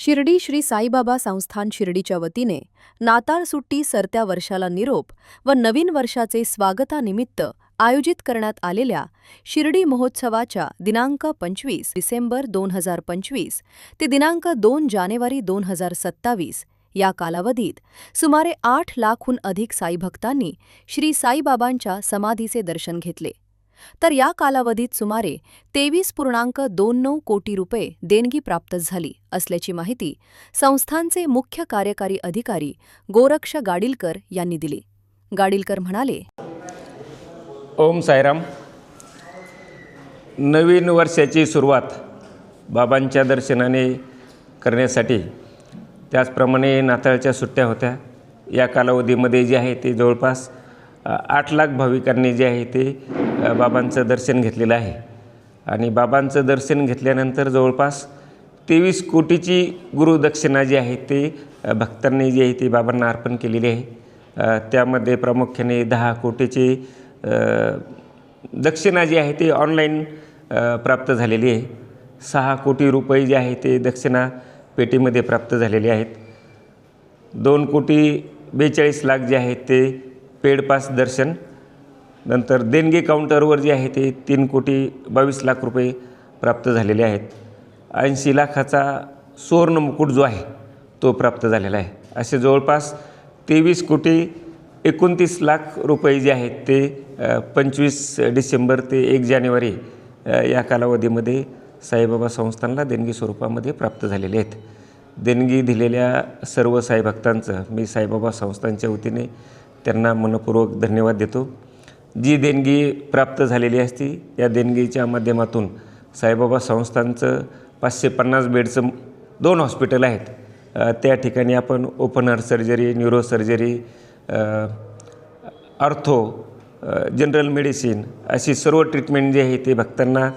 शिर्डी श्री साईबाबा संस्थान शिर्डीच्या वतीने नाताळ सुट्टी सरत्या वर्षाला निरोप व नवीन वर्षाचे स्वागतानिमित्त आयोजित करण्यात आलेल्या शिर्डी महोत्सवाच्या दिनांक पंचवीस डिसेंबर दोन हजार पंचवीस ते दिनांक दोन जानेवारी दोन हजार सत्तावीस या कालावधीत सुमारे आठ लाखहून अधिक साईभक्तांनी श्री साईबाबांच्या समाधीचे दर्शन घेतले. तर या कालावधीत सुमारे तेवीस पूर्णांक दोन नऊ कोटी रुपये देणगी प्राप्त झाली असल्याची माहिती संस्थांचे मुख्य कार्यकारी अधिकारी गोरक्ष गाडीलकर यांनी दिली. गाडीलकर म्हणाले ओम सायराम नवीन वर्षाची सुरुवात बाबांच्या दर्शनाने करण्यासाठी त्याचप्रमाणे नाताळच्या सुट्ट्या होत्या. या कालावधीमध्ये जे आहे ते जवळपास आठ लाख भाविकांनी जे आहे ते बाबांचं दर्शन घेतलेलं आहे. आणि बाबांचं दर्शन घेतल्यानंतर जवळपास तेवीस कोटीची गुरुदक्षिणा जी आहे ते भक्तांनी जी आहे ती बाबांना अर्पण केलेली आहे. त्यामध्ये प्रामुख्याने दहा कोटीची दक्षिणा जी आहे ती ऑनलाईन प्राप्त झालेली आहे. सहा कोटी रुपये जे आहे ते दक्षिणा पेटीमध्ये प्राप्त झालेले आहेत. दोन कोटी बेचाळीस लाख जे आहेत ते पेड पास दर्शन नंतर देणगी काउंटरवर जे आहे ते तीन कोटी बावीस लाख रुपये प्राप्त झालेले आहेत. ऐंशी लाखाचा सुवर्ण मुकुट जो आहे तो प्राप्त झालेला आहे. असे जवळपास तेवीस कोटी एकोणतीस लाख रुपये जे आहेत ते पंचवीस डिसेंबर ते एक जानेवारी या कालावधीमध्ये साईबाबा संस्थानला देणगी स्वरूपामध्ये प्राप्त झालेले आहेत. देणगी दिलेल्या सर्व साईभक्तांचं मी साईबाबा संस्थांच्या वतीने त्यांना मनपूर्वक धन्यवाद देतो. जी देणगी प्राप्त झालेली असती या देणगीच्या माध्यमातून साईबाबा संस्थांचं पाचशे पन्नास बेडचं दोन हॉस्पिटल आहेत. त्या ठिकाणी आपण open heart surgery neuro surgery ortho general medicine अशी सर्व ट्रीटमेंट जी आहे ते भक्तांना